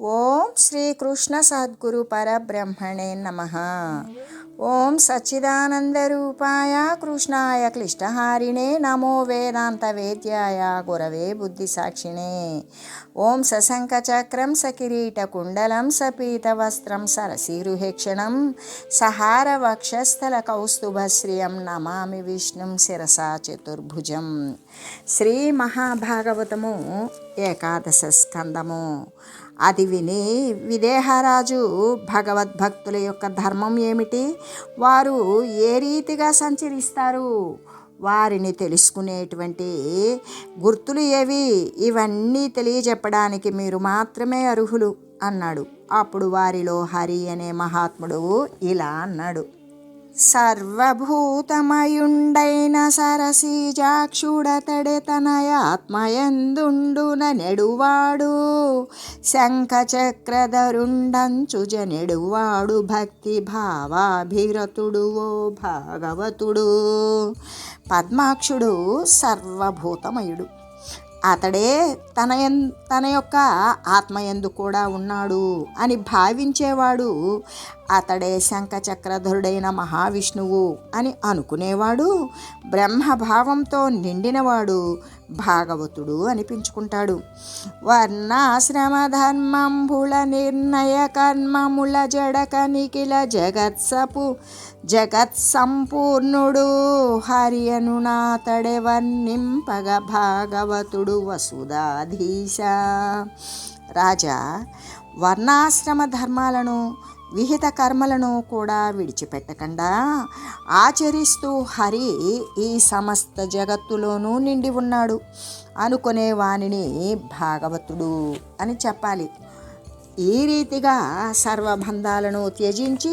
ఓం శ్రీకృష్ణ సద్గురు పరబ్రహ్మణే నమ. ఓం సచ్చిదానందరూపాయ కృష్ణాయ క్లిష్టహారిణే నమో వేదాంత వేద్యాయ గురవే బుద్ధిసాక్షిణే. ఓం సశంఖచక్రం సకిరీటకుండలం సపీతవస్త్రం సరసీరుహేక్షణం సహార వక్షస్థల కౌస్తుభశ్రియం నమామి విష్ణుం శిరసా చతుర్భుజం. శ్రీ మహాభాగవతము ఏకాదశ స్కందము. అది విని విదేహరాజు భగవద్భక్తుల యొక్క ధర్మం ఏమిటి? వారు ఏ రీతిగా సంచరిస్తారు? వారిని తెలుసుకునేటువంటి గుర్తులు ఏవి? ఇవన్నీ తెలియజెప్పడానికి మీరు మాత్రమే అర్హులు అన్నాడు. అప్పుడు వారిలో హరి అనే మహాత్ముడు ఇలా అన్నాడు. సర్వభూతమయుండైన సరసీజాక్షుడతడే తనయాత్మయందుండున నెడువాడు శంఖచక్రధరుండంచుజనెడువాడు భక్తి భావాభిరతుడు ఓ భాగవతుడు. పద్మాక్షుడు సర్వభూతమయుడు. అతడే తన ఎన్ తన యొక్క ఆత్మయందు కూడా ఉన్నాడు అని భావించేవాడు అతడే శంఖచక్రధరుడైన మహావిష్ణువు అని అనుకునేవాడు బ్రహ్మభావంతో నిండినవాడు భాగవతుడు అనిపించుకుంటాడు. వర్ణాశ్రమ ధర్మంబుల నిర్ణయ కర్మముల జడక నిఖిల జగత్సపు జగత్ సంపూర్ణుడు హరియను నాతడే వర్ణింపగ భాగవతుడు వసుధాధీశ. రాజా వర్ణాశ్రమ ధర్మాలను విహిత కర్మలను కూడా విడిచిపెట్టకుండా ఆచరిస్తూ హరి ఈ సమస్త జగత్తులోనూ నిండి ఉన్నాడు. అనుకునే వానిని భాగవతుడు అని చెప్పాలి. ఈ రీతిగా సర్వబంధాలను త్యజించి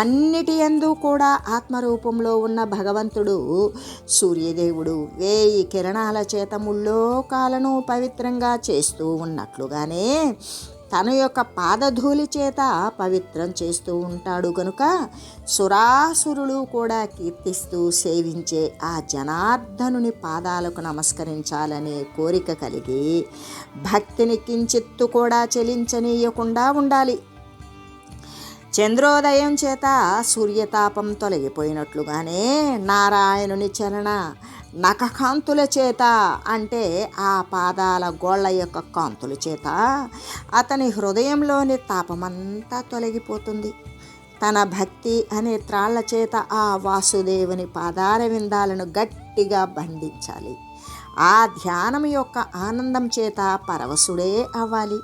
అన్నిటి ఎందు కూడా ఆత్మరూపంలో ఉన్న భగవంతుడు సూర్యదేవుడు వేయి కిరణాల చేత ముల్లోకాలను పవిత్రంగా చేస్తూ ఉన్నట్లుగానే తన యొక్క పాదధూళి చేత పవిత్రం చేస్తూ ఉంటాడు కనుక సురాసురులు కూడా కీర్తిస్తూ సేవించే ఆ జనార్దనుని పాదాలకు నమస్కరించాలనే కోరిక కలిగి భక్తిని కించిత్తు కూడా చెలించనీయకుండా ఉండాలి. చంద్రోదయం చేత సూర్యతాపం తొలగిపోయినట్లుగానే నారాయణుని చరణ నఖకాంతుల చేత అంటే ఆ పాదాల గోళ్ళ యొక్క కాంతుల చేత అతని హృదయంలోని తాపమంతా తొలగిపోతుంది. తన భక్తి అనే త్రాళ్ళ చేత ఆ వాసుదేవుని పాదాల విందాలను గట్టిగా బంధించాలి. ఆ ధ్యానం యొక్క ఆనందం చేత పరవశుడే అవ్వాలి.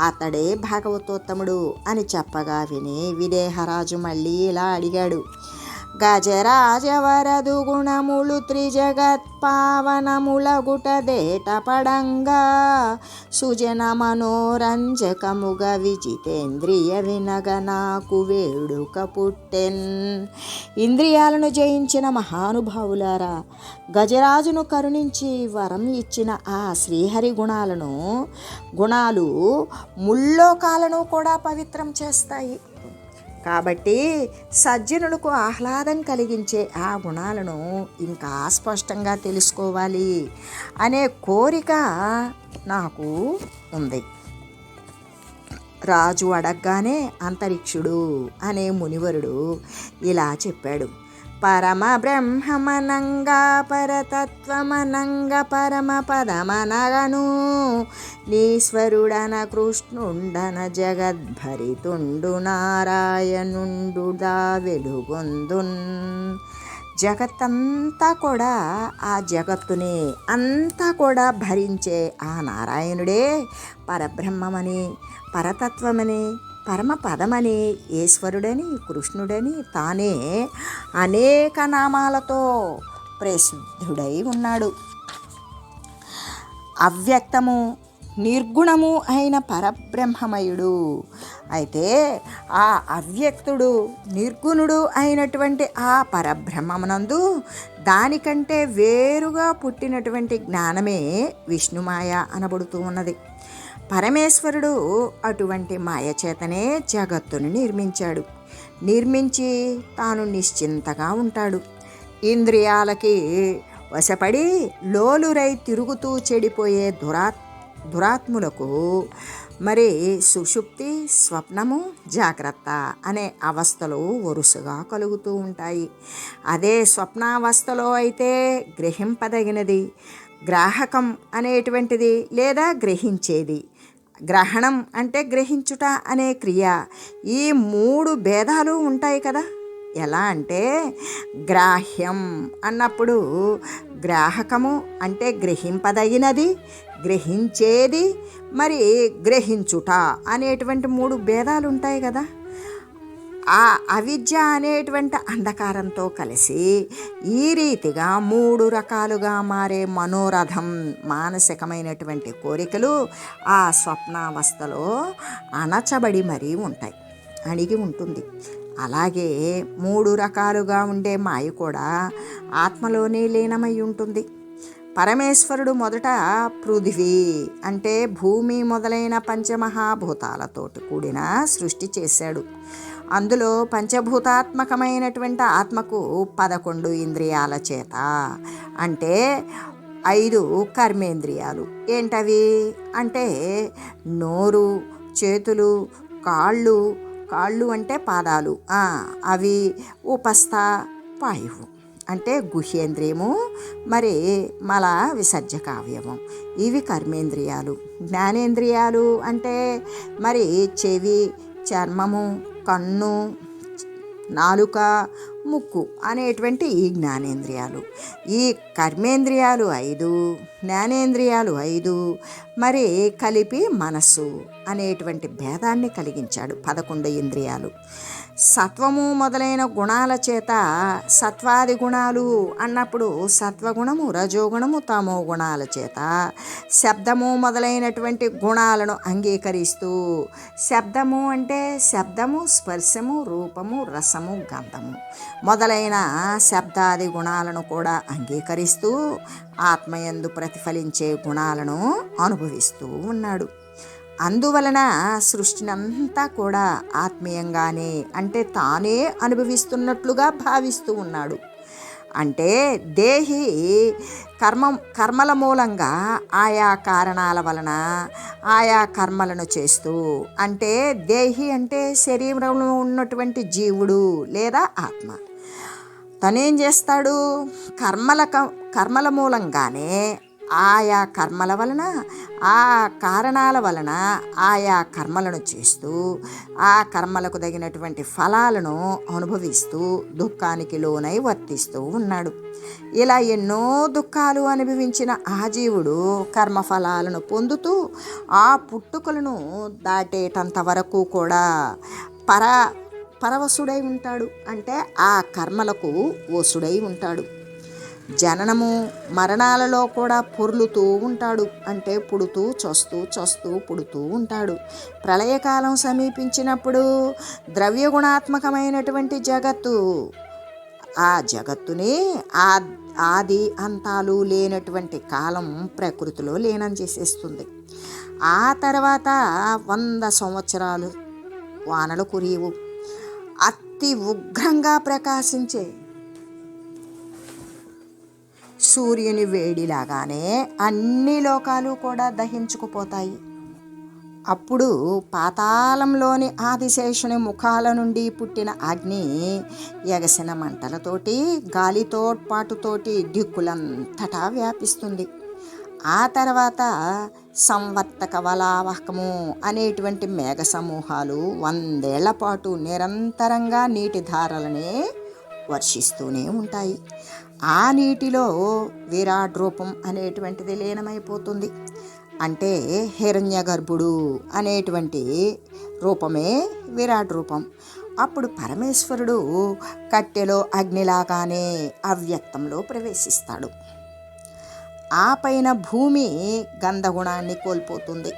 అతడే భాగవతోత్తముడు అని చెప్పగా విని విదేహరాజు మళ్ళీ ఇలా అడిగాడు. గజరాజవరదు గుణములు త్రిజగత్ పావనముల గుటదేట పడంగా. సుజన మనోరంజకముగ విజితేంద్రియ వినగ నాకు వేడుక పుట్టెన్. ఇంద్రియాలను జయించిన మహానుభావులారా గజరాజును కరుణించి వరం ఇచ్చిన ఆ శ్రీహరి గుణాలను గుణాలు ముల్లోకాలను కూడా పవిత్రం చేస్తాయి. కాబట్టి సజ్జనులకు ఆహ్లాదం కలిగించే ఆ గుణాలను ఇంకా స్పష్టంగా తెలుసుకోవాలి అనే కోరిక నాకు ఉంది. రాజు అడగగానే అంతరిక్షుడు అనే మునివరుడు ఇలా చెప్పాడు. పరమ బ్రహ్మమనంగా పరతత్వమనంగ పరమ పదమనగను నీశ్వరుడన కృష్ణుండన జగద్భరితుండు నారాయణుండుదా వెలుగొందున్. జగత్తంతా కూడా ఆ జగత్తుని అంతా కూడా భరించే ఆ నారాయణుడే పరబ్రహ్మమని పరతత్వమని పరమపదమని ఈశ్వరుడని కృష్ణుడని తానే అనేక నామాలతో ప్రసిద్ధుడై ఉన్నాడు. అవ్యక్తము నిర్గుణము అయిన పరబ్రహ్మమయుడు. అయితే ఆ అవ్యక్తుడు నిర్గుణుడు అయినటువంటి ఆ పరబ్రహ్మమునందు దానికంటే వేరుగా పుట్టినటువంటి జ్ఞానమే విష్ణుమాయ అనబడుతూ ఉన్నది. పరమేశ్వరుడు అటువంటి మాయచేతనే జగత్తును నిర్మించాడు. నిర్మించి తాను నిశ్చింతగా ఉంటాడు. ఇంద్రియాలకి వశపడి లోలురై తిరుగుతూ చెడిపోయే దురా దురాత్ములకు మరి సుషుప్తి స్వప్నము జాగ్రత్త అనే అవస్థలు వరుసగా కలుగుతూ ఉంటాయి. అదే స్వప్నావస్థలో అయితే గ్రహింపదగినది గ్రాహకం అనేటువంటిది లేదా గ్రహించేది. గ్రహణం అంటే గ్రహించుట అనే క్రియ. ఈ మూడు భేదాలు ఉంటాయి కదా. ఎలా అంటే గ్రాహ్యం అన్నప్పుడు గ్రాహకము అంటే గ్రహింపదగినది గ్రహించేది మరి గ్రహించుట అనేటువంటి మూడు భేదాలు ఉంటాయి కదా. ఆ అవిద్య అనేటువంటి అంధకారంతో కలిసి ఈ రీతిగా మూడు రకాలుగా మారే మనోరథం మానసికమైనటువంటి కోరికలు ఆ స్వప్నావస్థలో అణచబడి మరీ ఉంటాయి అణిగి ఉంటుంది. అలాగే మూడు రకాలుగా ఉండే మాయ కూడా ఆత్మలోనే లీనమై ఉంటుంది. పరమేశ్వరుడు మొదట పృథివీ అంటే భూమి మొదలైన పంచమహాభూతాలతోటి కూడిన సృష్టి చేశాడు. అందులో పంచభూతాత్మకమైనటువంటి ఆత్మకు పదకొండు ఇంద్రియాల చేత. అంటే ఐదు కర్మేంద్రియాలు. ఏంటవి? అంటే నోరు చేతులు కాళ్ళు. కాళ్ళు అంటే పాదాలు. అవి ఉపస్థ వాయువు. అంటే గుహ్యేంద్రియము మరి మల విసర్జక ఇవి కర్మేంద్రియాలు. జ్ఞానేంద్రియాలు అంటే మరి చెవి చర్మము కన్ను నాలుక ముక్కు అనేటువంటి ఈ జ్ఞానేంద్రియాలు. ఈ కర్మేంద్రియాలు ఐదు జ్ఞానేంద్రియాలు ఐదు మరి కలిపి మనస్సు అనేటువంటి భేదాన్ని కలిగించాడు పదకొండు ఇంద్రియాలు. సత్వము మొదలైన గుణాల చేత సత్వాది గుణాలు అన్నప్పుడు సత్వగుణము రజోగుణము తమో గుణాల చేత శబ్దము మొదలైనటువంటి గుణాలను అంగీకరిస్తూ శబ్దము అంటే శబ్దము స్పర్శము రూపము రసము గంధము మొదలైన శబ్దాది గుణాలను కూడా అంగీకరిస్తూ ఆత్మయందు ప్రతిఫలించే గుణాలను అనుభవిస్తూ ఉన్నాడు. అందువలన సృష్టినంతా కూడా ఆత్మీయంగానే అంటే తానే అనుభవిస్తున్నట్లుగా భావిస్తూ ఉన్నాడు. అంటే దేహి కర్మ కర్మల మూలంగా ఆయా కారణాల వలన ఆయా కర్మలను చేస్తూ అంటే దేహి అంటే శరీరంలో ఉన్నటువంటి జీవుడు లేదా ఆత్మ. తనేం చేస్తాడు? కర్మల క- కర్మల మూలంగానే ఆయా కర్మల వలన ఆ కారణాల వలన ఆయా కర్మలను చేస్తూ ఆ కర్మలకు తగినటువంటి ఫలాలను అనుభవిస్తూ దుఃఖానికి లోనై వర్తిస్తూ ఉన్నాడు. ఇలా ఎన్నో దుఃఖాలు అనుభవించిన ఆ జీవుడు కర్మఫలాలను పొందుతూ ఆ పుట్టుకలను దాటేటంత వరకు కూడా పర పరవశుడై ఉంటాడు. అంటే ఆ కర్మలకు వసుడై ఉంటాడు. జననము మరణాలలో కూడా పొర్లుతూ ఉంటాడు. అంటే పుడుతూ చస్తూ చస్తూ పుడుతూ ఉంటాడు. ప్రళయకాలం సమీపించినప్పుడు ద్రవ్యగుణాత్మకమైనటువంటి జగత్తు ఆ జగత్తుని ఆ ఆది అంతాలు లేనటువంటి కాలం ప్రకృతిలో లీనం చేసేస్తుంది. ఆ తర్వాత వంద సంవత్సరాలు వానలు కురియవు. అతి ఉగ్రంగా ప్రకాశించే సూర్యుని వేడిలాగానే అన్ని లోకాలు కూడా దహించుకుపోతాయి. అప్పుడు పాతాళంలోని ఆదిశేషుని ముఖాల నుండి పుట్టిన అగ్ని ఎగసిన మంటలతోటి గాలితోడ్పాటుతోటి దిక్కులంతటా వ్యాపిస్తుంది. ఆ తర్వాత సంవర్తక వలావహకము అనేటువంటి మేఘ సమూహాలు వందేళ్ళ పాటు నిరంతరంగా నీటి ధారలనే వర్షిస్తూనే ఉంటాయి. ఆ నీటిలో విరాట్ రూపం అనేటువంటిది లీనమైపోతుంది. అంటే హిరణ్య గర్భుడు అనేటువంటి రూపమే విరాట్ రూపం అప్పుడు పరమేశ్వరుడు కట్టెలో అగ్నిలాగానే అవ్యక్తంలో ప్రవేశిస్తాడు. ఆ పైన భూమి గంధగుణాన్ని కోల్పోతుంది.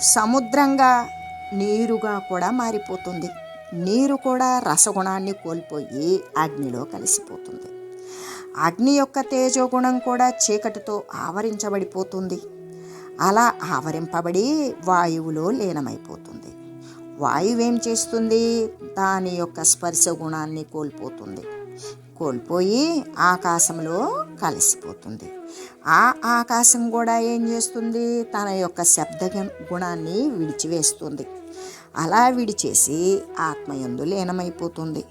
సముద్రంగా నీరుగా కూడా మారిపోతుంది. నీరు కూడా రసగుణాన్ని కోల్పోయి అగ్నిలో కలిసిపోతుంది. అగ్ని యొక్క తేజోగుణం కూడా చీకటితో ఆవరించబడిపోతుంది. అలా ఆవరింపబడి వాయువులో లీనమైపోతుంది. వాయువు ఏం చేస్తుంది? దాని యొక్క స్పర్శ గుణాన్ని కోల్పోతుంది. కోల్పోయి ఆకాశంలో కలిసిపోతుంది. ఆ ఆకాశం కూడా ఏం చేస్తుంది? తన యొక్క శబ్ద గుణాన్ని విడిచివేస్తుంది. అలా విడిచేసి ఆత్మయందు లీనమైపోతుంది.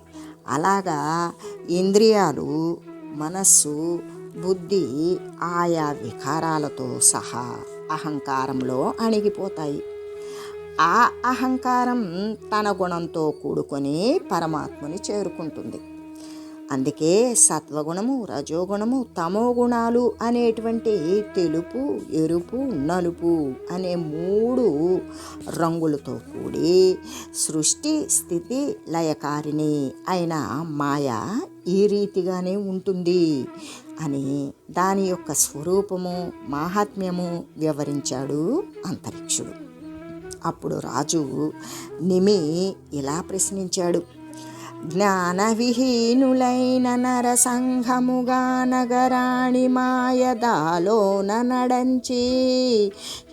అలాగా ఇంద్రియాలు మనస్సు బుద్ధి ఆయా వికారాలతో సహా అహంకారంలో అణిగిపోతాయి. ఆ అహంకారం తన గుణంతో కూడుకొని పరమాత్మని చేరుకుంటుంది. అందుకే సత్వగుణము రజోగుణము తమో గుణాలు అనేటువంటి తెలుపు ఎరుపు నలుపు అనే మూడు రంగులతో కూడి సృష్టి స్థితి లయకారిణి అయిన మాయ ఈ రీతిగానే ఉంటుంది అని దాని యొక్క స్వరూపము మాహాత్మ్యము వివరించాడు అంతరిక్షుడు. అప్పుడు రాజు నిమి ఇలా ప్రశ్నించాడు. జ్ఞానవిహీనులైన నరసంఘముగా నగరాణి మాయదాలోన నడంచి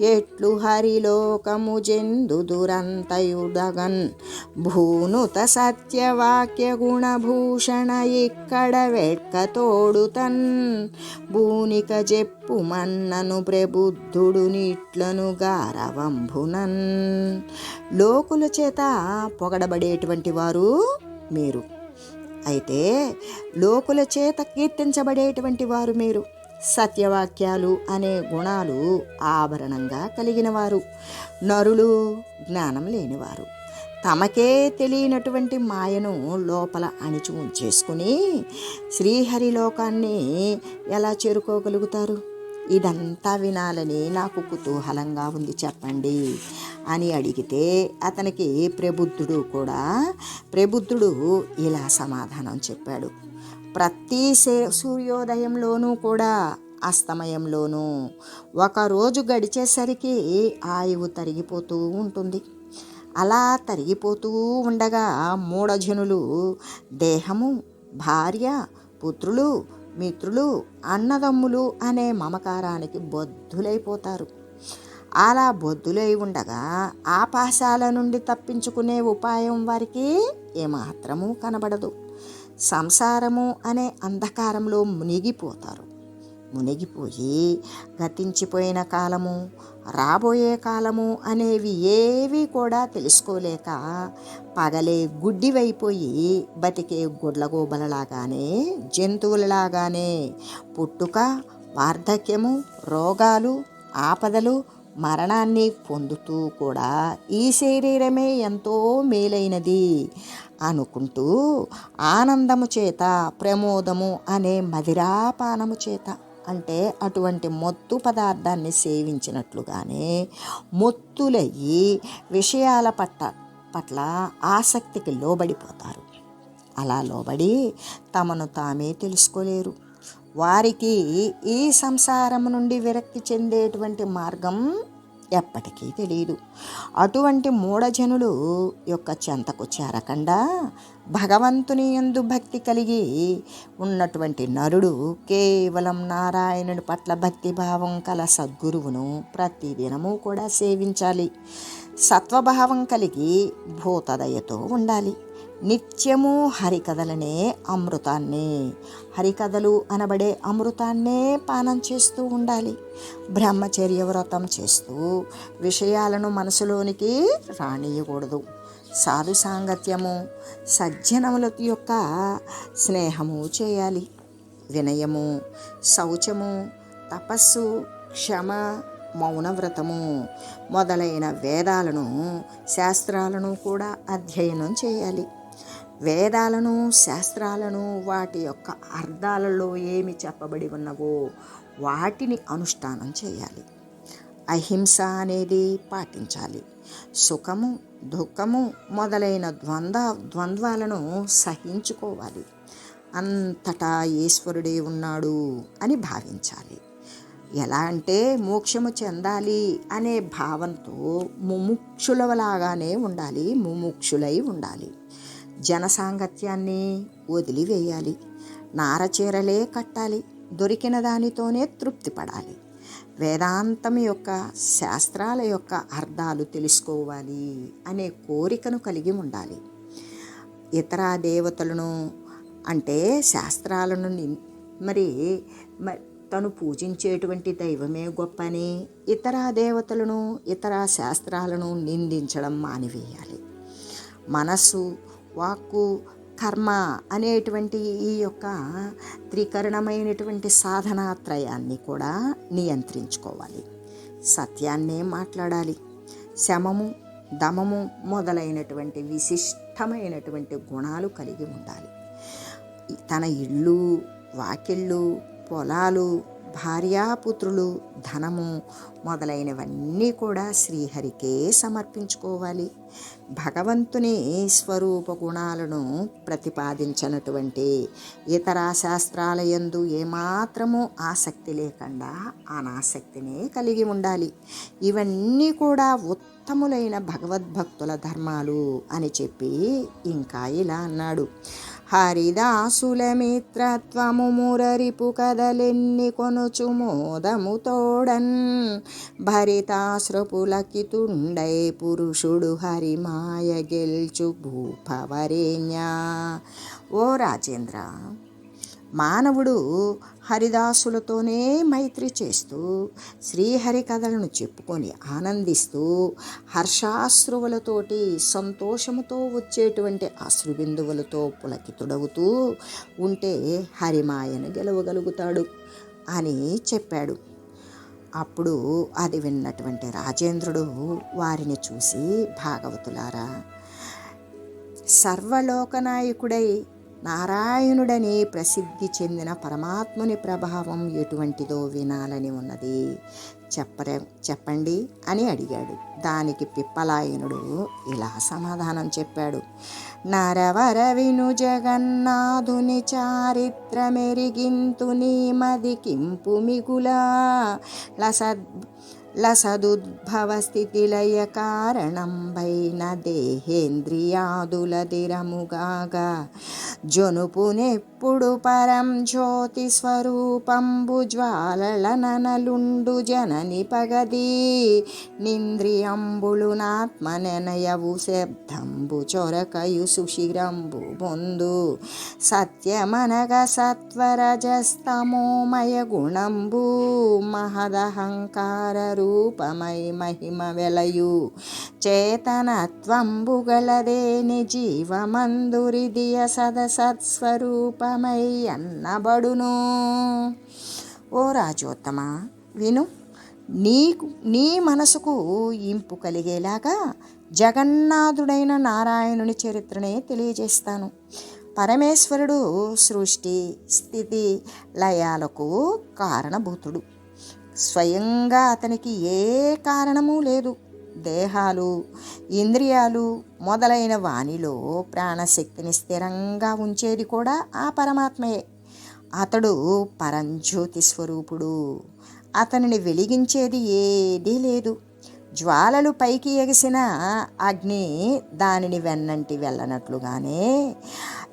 ఎట్లు హరిలోకము జందు దురంతయుడగన్. భూనుత సత్యవాక్య గుణభూషణ ఇక్కడ వెట్కతోడుతన్ భూనిక జెప్పు మన్నను ప్రబుద్ధుడు నిట్లను గారవంభునన్. లోకుల చేత పొగడబడేటువంటి వారు మీరు. అయితే లోకుల చేత కీర్తించబడేటువంటి వారు మీరు. సత్యవాక్యాలు అనే గుణాలు ఆభరణంగా కలిగిన వారు నరులు జ్ఞానం లేనివారు. తమకే తెలియనటువంటి మాయను లోపల అణిచి ఉంచేసుకుని శ్రీహరిలోకాన్ని ఎలా చేరుకోగలుగుతారు? ఇదంతా వినాలని నాకు కుతూహలంగా ఉంది. చెప్పండి. అని అడిగితే అతనికి ప్రబుద్ధుడు కూడా ప్రబుద్ధుడు ఇలా సమాధానం చెప్పాడు. ప్రతి సే- సూర్యోదయంలోనూ కూడా అస్తమయంలోనూ ఒక రోజు గడిచేసరికి ఆయువు తరిగిపోతూ ఉంటుంది. అలా తరిగిపోతూ ఉండగా మూఢజనులు దేహము భార్య పుత్రులు మిత్రులు అన్నదమ్ములు అనే మమకారానికి బొద్ధులైపోతారు. అలా బొద్దులై ఉండగా ఆ పాశాల నుండి తప్పించుకునే ఉపాయం వారికి ఏమాత్రమూ కనబడదు. సంసారము అనే అంధకారంలో మునిగిపోతారు. మునిగిపోయి గతించిపోయిన కాలము రాబోయే కాలము అనేవి ఏవి కూడా తెలుసుకోలేక పగలే గుడ్డివైపోయి బతికే గుడ్లగోబలలాగానే జంతువులలాగానే పుట్టుక వార్ధక్యము రోగాలు ఆపదలు మరణాన్ని పొందుతూ కూడా ఈ శరీరమే ఎంతో మేలైనది అనుకుంటూ ఆనందము చేత ప్రమోదము అనే మదిరాపానము చేత అంటే అటువంటి మొత్తు పదార్థాన్ని సేవించినట్లుగానే మొత్తులయ్యి విషయాల పట్ల పట్ల ఆసక్తికి లోబడిపోతారు. అలా లోబడి తమను తామే తెలుసుకోలేరు. వారికి ఈ సంసారం నుండి విరక్తి చెందేటువంటి మార్గం ఎప్పటికీ తెలియదు అటువంటి మూఢజనులు యొక్క చెంతకు చేరకుండా భగవంతుని యందు భక్తి కలిగి ఉన్నటువంటి నరుడు కేవలం నారాయణుడి పట్ల భక్తిభావం కల సద్గురువును ప్రతిదినము కూడా సేవించాలి. సత్వభావం కలిగి భూతదయతో ఉండాలి. నిత్యము హరికథలనే అమృతాన్నే. హరికథలు అనబడే అమృతాన్నే పానం చేస్తూ ఉండాలి. బ్రహ్మచర్య వ్రతం చేస్తూ విషయాలను మనసులోనికి రానియకూడదు. సాధు సాంగత్యము సజ్జనముల యొక్క స్నేహము చేయాలి. వినయము శౌచము తపస్సు క్షమ మౌనవ్రతము మొదలైన వేదాలను శాస్త్రాలను కూడా అధ్యయనం చేయాలి. వేదాలను శాస్త్రాలను వాటి యొక్క అర్థాలలో ఏమి చెప్పబడి ఉన్నవో వాటిని అనుష్ఠానం చేయాలి. అహింస అనేది పాటించాలి. సుఖము దుఃఖము మొదలైన ద్వంద్వ ద్వంద్వాలను సహించుకోవాలి. అంతటా ఈశ్వరుడే ఉన్నాడు అని భావించాలి. ఎలా అంటే మోక్షము చెందాలి అనే భావంతో ముముక్షులవలాగానే ఉండాలి ముముక్షులై ఉండాలి. జనసాంగత్యాన్ని వదిలివేయాలి. నారచీరలే కట్టాలి. దొరికిన దానితోనే తృప్తి పడాలి. వేదాంతం యొక్క శాస్త్రాల యొక్క అర్థాలు తెలుసుకోవాలి అనే కోరికను కలిగి ఉండాలి. ఇతర దేవతలను అంటే శాస్త్రాలను మరి మరి తను పూజించేటువంటి దైవమే గొప్పని ఇతర దేవతలను ఇతర శాస్త్రాలను నిందించడం మానివేయాలి. మనస్సు వాక్కు కర్మ అనేటువంటి ఈ యొక్క త్రికరణమైనటువంటి సాధనాత్రయాన్ని కూడా నియంత్రించుకోవాలి. సత్యాన్నే మాట్లాడాలి. శమము దమము మొదలైనటువంటి విశిష్టమైనటువంటి గుణాలు కలిగి ఉండాలి. తన ఇళ్ళు వాకిళ్ళు పొలాలు భార్యాపుత్రులు ధనము మొదలైనవన్నీ కూడా శ్రీహరికే సమర్పించుకోవాలి. భగవంతుని స్వరూప గుణాలను ప్రతిపాదించినటువంటి ఇతర శాస్త్రాల యందు ఏమాత్రము ఆసక్తి లేకుండా అనాసక్తినే కలిగి ఉండాలి. ఇవన్నీ కూడా ఉత్తములైన భగవద్భక్తుల ధర్మాలు అని చెప్పి ఇంకా ఇలా అన్నాడు. హరిదాసుల మిత్రత్వము మురరిపు కదలెన్ని కొనుచు మోదము తోడన్. భరితాశ్రపులకితుండై పురుషుడు హరిమాయ గెల్చు భూపవరేణ్య. ఓ రాజేంద్ర మానవుడు హరిదాసులతోనే మైత్రి చేస్తూ శ్రీహరి కథలను చెప్పుకొని ఆనందిస్తూ హర్షాశ్రువులతోటి సంతోషముతో వచ్చేటువంటి అశ్రుబిందువులతో పులకితుడవుతూ ఉంటే హరిమాయను గెలవగలుగుతాడు అని చెప్పాడు. అప్పుడు అది విన్నటువంటి రాజేంద్రుడు వారిని చూసి భాగవతులారా సర్వలోకనాయకుడై నారాయణుడని ప్రసిద్ధి చెందిన పరమాత్ముని ప్రభావం ఎటువంటిదో వినాలని ఉన్నది. చెప్పరే చెప్పండి అని అడిగాడు. దానికి పిప్పలాయనుడు ఇలా సమాధానం చెప్పాడు. నరవర విను జగన్నాథుని చారిత్ర మెరిగింతు నీ మదికింపు మిగులా లసద్ లసదుద్భవ స్థితిలయ కారణంబైన దేహేంద్రియాదుల దిరముగాగా జొనుపునెప్పుడు పరం జ్యోతి స్వరూపంబు జ్వాలల ననలుండు జనని పగది నింద్రియంబులు నాత్మనెనయవు శబ్దంబు చొరకయు సుశిరంబు బొందు సత్యమనగ సత్వరజస్తమోమయ గుణంబు మహదహంకార రూపమై మహిమ వెలయు. చేతనత్వంబుగలదేని జీవమందురిదియ సదసత్స్వరూపమై అన్నబడును ఓ రాజోత్తమ విను నీకు నీ మనసుకు ఇంపు కలిగేలాగా జగన్నాథుడైన నారాయణుని చరిత్రనే తెలియజేస్తాను. పరమేశ్వరుడు సృష్టి స్థితి లయాలకు కారణభూతుడు. స్వయంగా అతనికి ఏ కారణము లేదు. దేహాలు ఇంద్రియాలు మొదలైన వానిలో ప్రాణశక్తిని స్థిరంగా ఉంచేది కూడా ఆ పరమాత్మయే అతడు పరంజ్యోతి స్వరూపుడు. అతనిని వెలిగించేది ఏదీ లేదు. జ్వాలలు పైకి ఎగిసిన అగ్ని దానిని వెన్నంటి వెళ్ళనట్లుగానే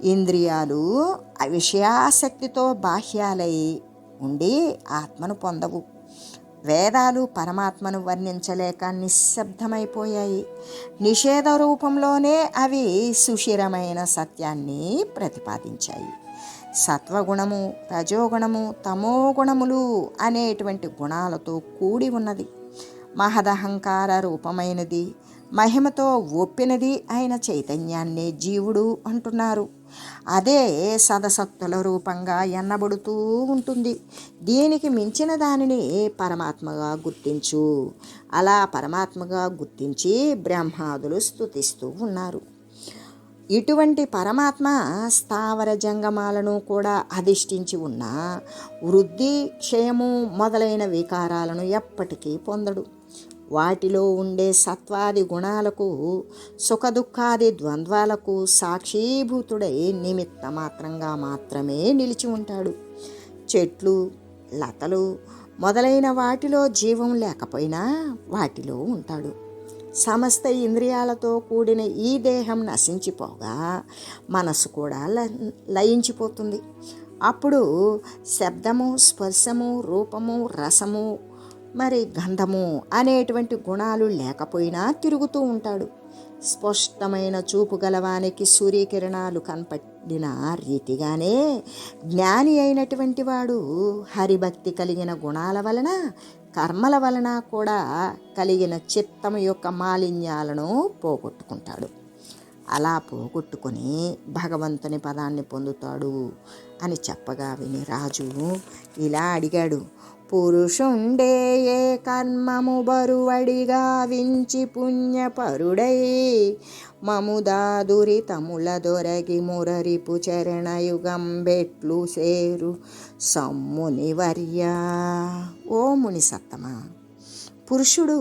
ఇంద్రియాలు విషయాసక్తితో బాహ్యాలై ఉండి ఆత్మను పొందవు. వేదాలు పరమాత్మను వర్ణించలేక నిశ్శబ్దమైపోయాయి. నిషేధ రూపంలోనే అవి సుషిరమైన సత్యాన్ని ప్రతిపాదించాయి. సత్వగుణము రజోగుణము తమోగుణములు అనేటువంటి గుణాలతో కూడి ఉన్నది. మహదహంకార రూపమైనది మహిమతో ఒప్పినది అయిన చైతన్యాన్నే జీవుడు అంటున్నారు. అదే సదసత్తుల రూపంగా ఎన్నబడుతూ ఉంటుంది. దీనికి మించిన దానిని పరమాత్మగా గుర్తించు. అలా పరమాత్మగా గుర్తించి బ్రహ్మాదులు స్తుతిస్తూ ఉన్నారు. ఇటువంటి పరమాత్మ స్థావర జంగమాలను కూడా అధిష్ఠించి ఉన్న వృద్ధి క్షయము మొదలైన వికారాలను ఎప్పటికీ పొందడు. వాటిలో ఉండే సత్వాది గుణాలకు సుఖదుఖాది ద్వంద్వాలకు సాక్షీభూతుడై నిమిత్త మాత్రంగా మాత్రమే నిలిచి ఉంటాడు. చెట్లు లతలు మొదలైన వాటిలో జీవం లేకపోయినా వాటిలో ఉంటాడు. సమస్త ఇంద్రియాలతో కూడిన ఈ దేహం నశించిపోగా మనసు కూడా లయించిపోతుంది. అప్పుడు శబ్దము స్పర్శము రూపము రసము మరి గంధము అనేటువంటి గుణాలు లేకపోయినా తిరుగుతూ ఉంటాడు. స్పష్టమైన చూపు గలవానికి సూర్యకిరణాలు కనపడిన రీతిగానే జ్ఞాని అయినటువంటి వాడు హరిభక్తి కలిగిన గుణాల వలన కర్మల వలన కూడా కలిగిన చిత్తం యొక్క మాలిన్యాలను పోగొట్టుకుంటాడు. అలా పోగొట్టుకొని భగవంతుని పదాన్ని పొందుతాడు అని చెప్పగా విని రాజు ఇలా అడిగాడు పురుషుండే ఏ కర్మము బరువడిగా వించి పుణ్యపరుడై మముదాదురి తముల దొరగి మురరిపు చరణయుగం బెట్లు సేరు సమ్ముని వర్యా. ఓ ముని సత్తమా! పురుషుడు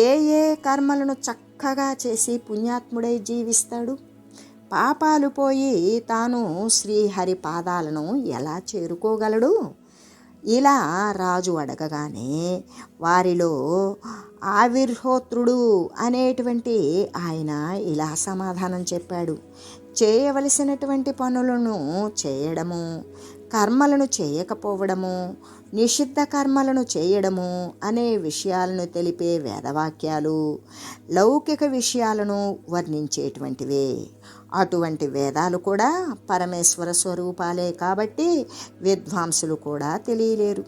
ఏ ఏ కర్మలను చక్కగా చేసి పుణ్యాత్ముడై జీవిస్తాడు? పాపాలు పోయి తాను శ్రీహరి పాదాలను ఎలా చేరుకోగలడు? ఇలా రాజు అడగగానే వారిలో ఆవిర్హోత్రుడు అనేటువంటి ఆయన ఇలా సమాధానం చెప్పాడు. చేయవలసినటువంటి పనులను చేయడము కర్మలను చేయకపోవడము నిషిద్ధ కర్మలను చేయడము అనే విషయాలను తెలిపే వేదవాక్యాలు లౌకిక విషయాలను వర్ణించేటువంటివే. అటువంటి వేదాలు కూడా పరమేశ్వర స్వరూపాలే కాబట్టి విద్వాంసులు కూడా తెలియలేరు.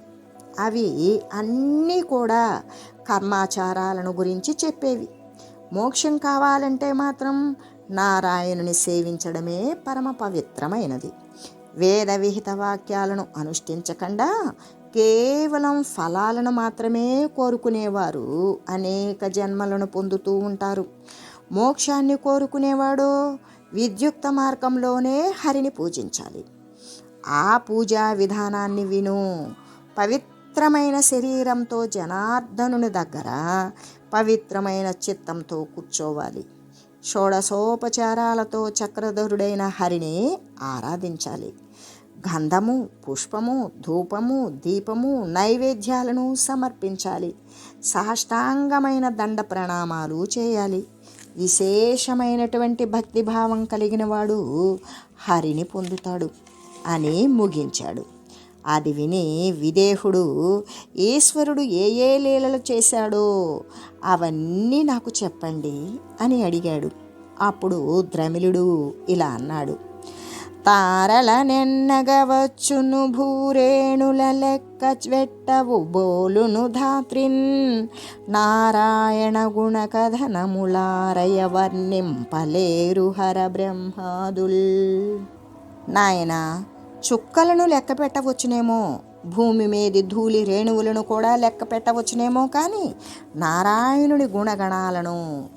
అవి అన్నీ కూడా కర్మాచారాలను గురించి చెప్పేవి. మోక్షం కావాలంటే మాత్రం నారాయణుని సేవించడమే పరమ పవిత్రమైనది. వేద విహిత వాక్యాలను అనుష్ఠించకుండా కేవలం ఫలాలను మాత్రమే కోరుకునేవారు అనేక జన్మలను పొందుతూ ఉంటారు. మోక్షాన్ని కోరుకునేవాడు విద్యుక్త మార్గంలోనే హరిని పూజించాలి. ఆ పూజా విధానాన్ని విను. పవిత్రమైన శరీరంతో జనార్దనుని దగ్గర పవిత్రమైన చిత్తంతో కూర్చోవాలి. షోడశోపచారాలతో చక్రధరుడైన హరిని ఆరాధించాలి. గంధము పుష్పము ధూపము దీపము నైవేద్యాలను సమర్పించాలి. సాష్టాంగమైన దండ ప్రణామాలు చేయాలి. విశేషమైనటువంటి భక్తిభావం కలిగిన వాడు హరిని పొందుతాడు అని ముగించాడు. అది విని విదేహుడు ఈశ్వరుడు ఏ ఏ లీలలు చేశాడో అవన్నీ నాకు చెప్పండి అని అడిగాడు. అప్పుడు ద్రమిళుడు ఇలా అన్నాడు. తారల నెన్నగవచ్చును భూరేణుల లెక్క వెట్టవు బోలును ధాత్రిన్. నారాయణ గుణ కథనములారయ వర్ణింపలేరు హర బ్రహ్మాదుల్ నాయన చుక్కలను లెక్క పెట్టవచ్చునేమో భూమి మీది ధూళి రేణువులను కూడా లెక్క పెట్టవచ్చునేమో కానీ నారాయణుడి గుణగణాలను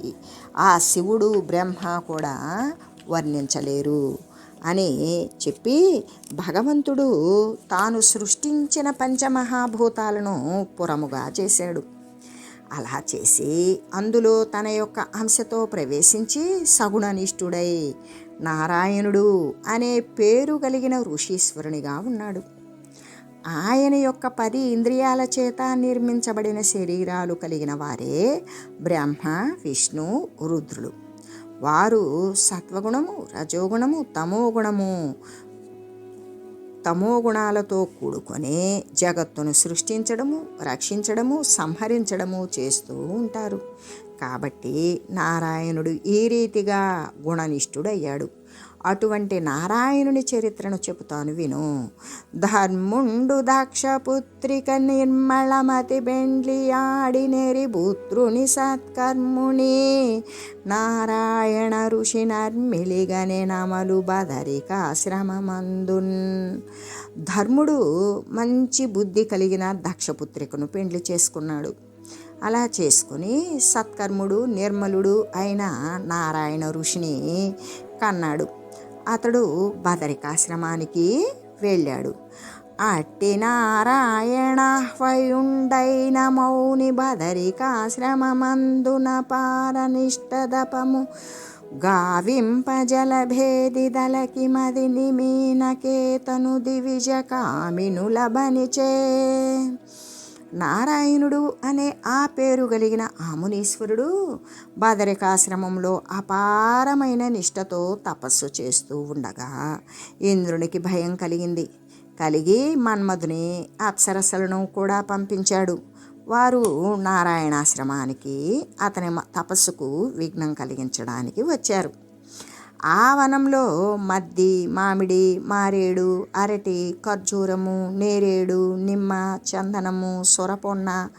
ఆ శివుడు బ్రహ్మ కూడా వర్ణించలేరు. అని చెప్పి భగవంతుడు తాను సృష్టించిన పంచమహాభూతాలను పురముగా చేశాడు. అలా చేసి అందులో తన యొక్క అంశతో ప్రవేశించి సగుణనిష్ఠుడై నారాయణుడు అనే పేరు కలిగిన ఋషీశ్వరునిగా ఉన్నాడు. ఆయన యొక్క పది ఇంద్రియాల చేత నిర్మించబడిన శరీరాలు కలిగిన వారే బ్రహ్మ విష్ణు రుద్రులు. వారు సత్వగుణము రజోగుణము తమోగుణము తమోగుణాలతో కూడుకొనే జగత్తును సృష్టించడము రక్షించడము సంహరించడము చేస్తూ ఉంటారు. కాబట్టి నారాయణుడు ఈ రీతిగా గుణనిష్ఠుడయ్యాడు. అటువంటి నారాయణుని చరిత్రను చెబుతాను విను. ధర్ముండు దక్షపుత్రిక నిర్మళమతి బెండ్లి ఆడినేరి పుత్రుని సత్కర్ముని. నారాయణ ఋషి నర్మిలిగనే నమలు బదరికాశ్రమమందున్ ధర్ముడు మంచి బుద్ధి కలిగిన దక్షపుత్రికను పెండ్లి చేసుకున్నాడు. అలా చేసుకుని సత్కర్ముడు నిర్మలుడు అయిన నారాయణ ఋషిని కన్నాడు. అతడు బదరికాశ్రమానికి వెళ్ళాడు. అట్టి నారాయణ మౌని బదరికాశ్రమమందున పారనిష్టదపము. గావింపజలభేదిదలకి మదిని మీనకేతను దివిజ కామినుల బనిచే నారాయణుడు అనే ఆ పేరు కలిగిన ఆ మునీశ్వరుడు బదరికాశ్రమంలో అపారమైన నిష్టతో తపస్సు చేస్తూ ఉండగా ఇంద్రునికి భయం కలిగింది. కలిగి మన్మధుని అప్సరసలను కూడా పంపించాడు. వారు నారాయణాశ్రమానికి అతని మ- తపస్సుకు విఘ్నం కలిగించడానికి వచ్చారు. ఆ వనంలో మద్ది మామిడి మారేడు అరటి ఖర్జూరము నేరేడు నిమ్మ చందనము సొరపొన్న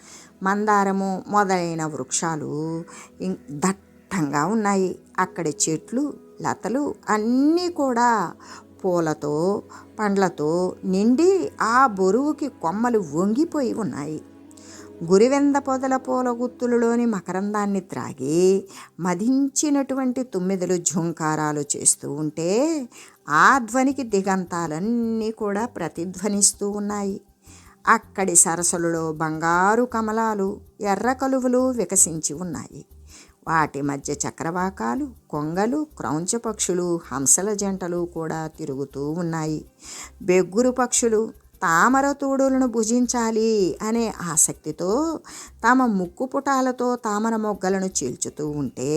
మందారము మొదలైన వృక్షాలు ఇం- దట్టంగా ఉన్నాయి. అక్కడి చెట్లు లతలు అన్నీ కూడా పూలతో పండ్లతో నిండి ఆ బొరువుకి కొమ్మలు వంగిపోయి ఉన్నాయి. గురివెంద పొదల పూల గుత్తులలోని మకరందాన్ని త్రాగి మదించినటువంటి తుమ్మిదలు ఝుంకారాలు చేస్తూ ఉంటే ఆ ధ్వనికి దిగంతాలన్నీ కూడా ప్రతిధ్వనిస్తూ ఉన్నాయి. అక్కడి సరస్సులలో బంగారు కమలాలు ఎర్ర కలువలు వికసించి ఉన్నాయి. వాటి మధ్య చక్రవాకాలు కొంగలు క్రౌంచ పక్షులు హంసల జంటలు కూడా తిరుగుతూ ఉన్నాయి. బెగ్గురు పక్షులు తామర తూడులను భుజించాలి అనే ఆసక్తితో తమ ముక్కు పుటాలతో తామర మొగ్గలను చీల్చుతూ ఉంటే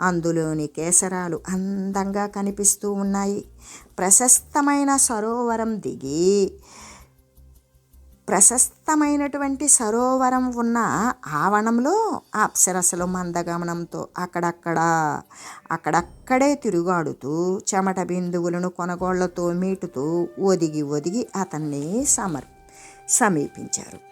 అందులోని కేసరాలు అందంగా కనిపిస్తూ ఉన్నాయి. ప్రశస్తమైన సరోవరం దిగి ప్రశస్తమైనటువంటి సరోవరం ఉన్న ఆవరణంలో అప్సరసలు మందగమనంతో అక్కడక్కడ అక్కడక్కడే తిరుగాడుతూ చెమట బిందువులను కొనగోళ్ళతో మీటుతూ ఒదిగి ఒదిగి అతన్ని సమర్ సమీపించారు.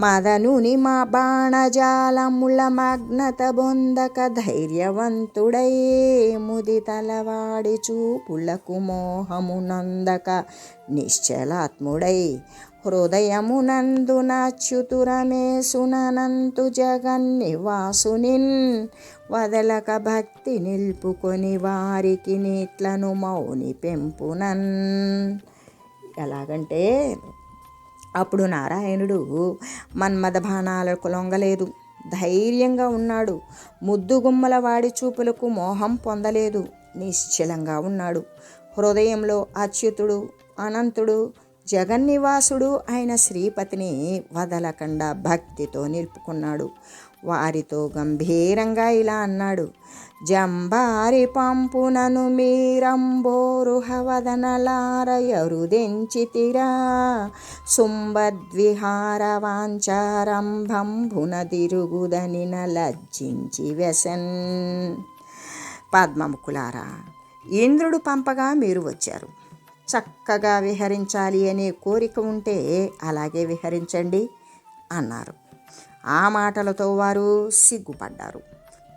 మదనుని మా బాణజాలముల మగ్నత బొందక ధైర్యవంతుడై ముది తలవాడి చూపులకు మోహము నందక నిశ్చలాత్ముడై. హృదయమునందునచ్యుతురమేసునంతు జగన్నివాసునిన్ వదలక భక్తి నిల్పుకొని వారికి నీట్లను మౌని పెంపునన్. ఎలాగంటే అప్పుడు నారాయణుడు మన్మథ బాణాలకు లొంగలేదు. ధైర్యంగా ఉన్నాడు. ముద్దుగుమ్మల వాడి చూపులకు మోహం పొందలేదు. నిశ్చలంగా ఉన్నాడు. హృదయంలో అచ్యుతుడు అనంతుడు జగన్నివాసుడు అయిన శ్రీపతిని వదలకుండా భక్తితో నిలుపుకున్నాడు. వారితో గంభీరంగా ఇలా అన్నాడు. జంబారి పంపునను మీరంబోరు హవదనలారయరుదెంచితిరా. సుంబద్విహార వాంచారంభంభున తిరుగుదని లజ్జించి వ్యసన్. పద్మముకులారా ఇంద్రుడు పంపగా మీరు వచ్చారు. చక్కగా విహరించాలి అనే కోరిక ఉంటే అలాగే విహరించండి అన్నారు. ఆ మాటలతో వారు సిగ్గుపడ్డారు.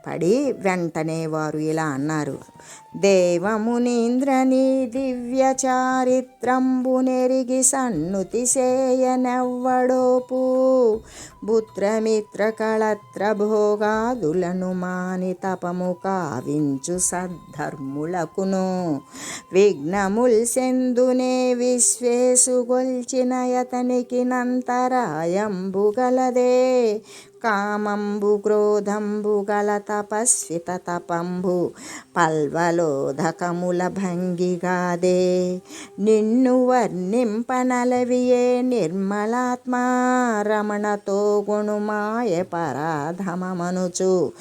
పడి వెంటనే వారు ఇలా అన్నారు దేవమునీంద్రని దివ్య చారిత్రంబు నెరిగి సన్నుతి సేయనెవ్వడోపు బుత్రమిత్ర కళత్ర భోగాదులను మాని తపము కావించు సద్ధర్ములకును. విఘ్నముల్ సెందునే విశ్వేసుగొల్చిన యతనికి నంతరాయంబుగలదే కామంబు క్రోధంబు గల తపస్విత తపంబు పల్వలోధకముల భంగిగాదే. నిన్ను వర్ణింపనలవియే నిర్మలాత్మా రమణతో గుణుమాయ పరాధమమనుచు.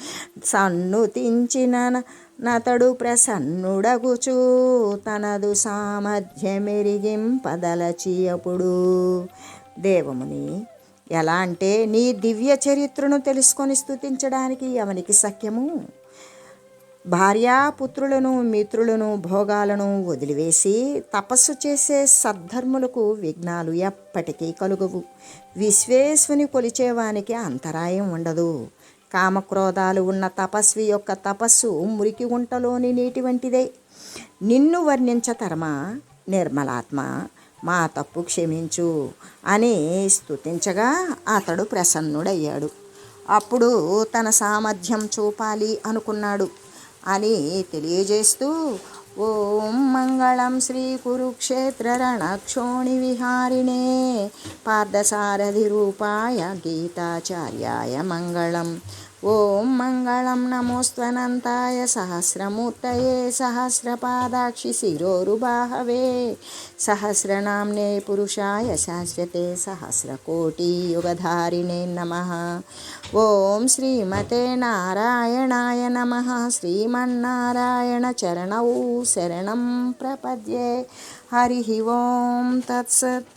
సన్నుతించిన నతడు ప్రసన్నుడగుచు తనదు సామర్థ్యమెరిగింపదలచి అప్పుడు దేవముని ఎలా అంటే నీ దివ్య చరిత్రను తెలుసుకొని స్థుతించడానికి ఎవనికి సఖ్యము? భార్యాపుత్రులను మిత్రులను భోగాలను వదిలివేసి తపస్సు చేసే సద్ధర్ములకు విఘ్నాలు ఎప్పటికీ కలుగవు. విశ్వేశ్వని కొలిచేవానికి అంతరాయం ఉండదు. కామక్రోధాలు ఉన్న తపస్వి యొక్క తపస్సు మురికి గుంటలోని నీటి వంటిదే. నిన్ను వర్ణించతరమా నిర్మలాత్మ? మా తప్పు క్షమించు అని స్తుతించగా అతడు ప్రసన్నుడయ్యాడు. అప్పుడు తన సామర్థ్యం చూపాలి అనుకున్నాడు అని తెలియజేస్తూ ఓం మంగళం శ్రీ కురుక్షేత్ర రణక్షోణి విహారిణే పార్థసారథి రూపాయ గీతాచార్యాయ మంగళం. ओं मंगल नमोऽस्त्वनन्ताय सहस्रमूर्त सहस्रपादाक्षि शिरोरुबाहवे। सहस्रनाम्ने पुरुषाय सहस्रते सहस्रकोटियुगधारिणे नम। ओं श्रीमते नारायणाय नम। श्रीमन्नारायणचरणौ शरण प्रपद्ये। हरि ओं तत्सत्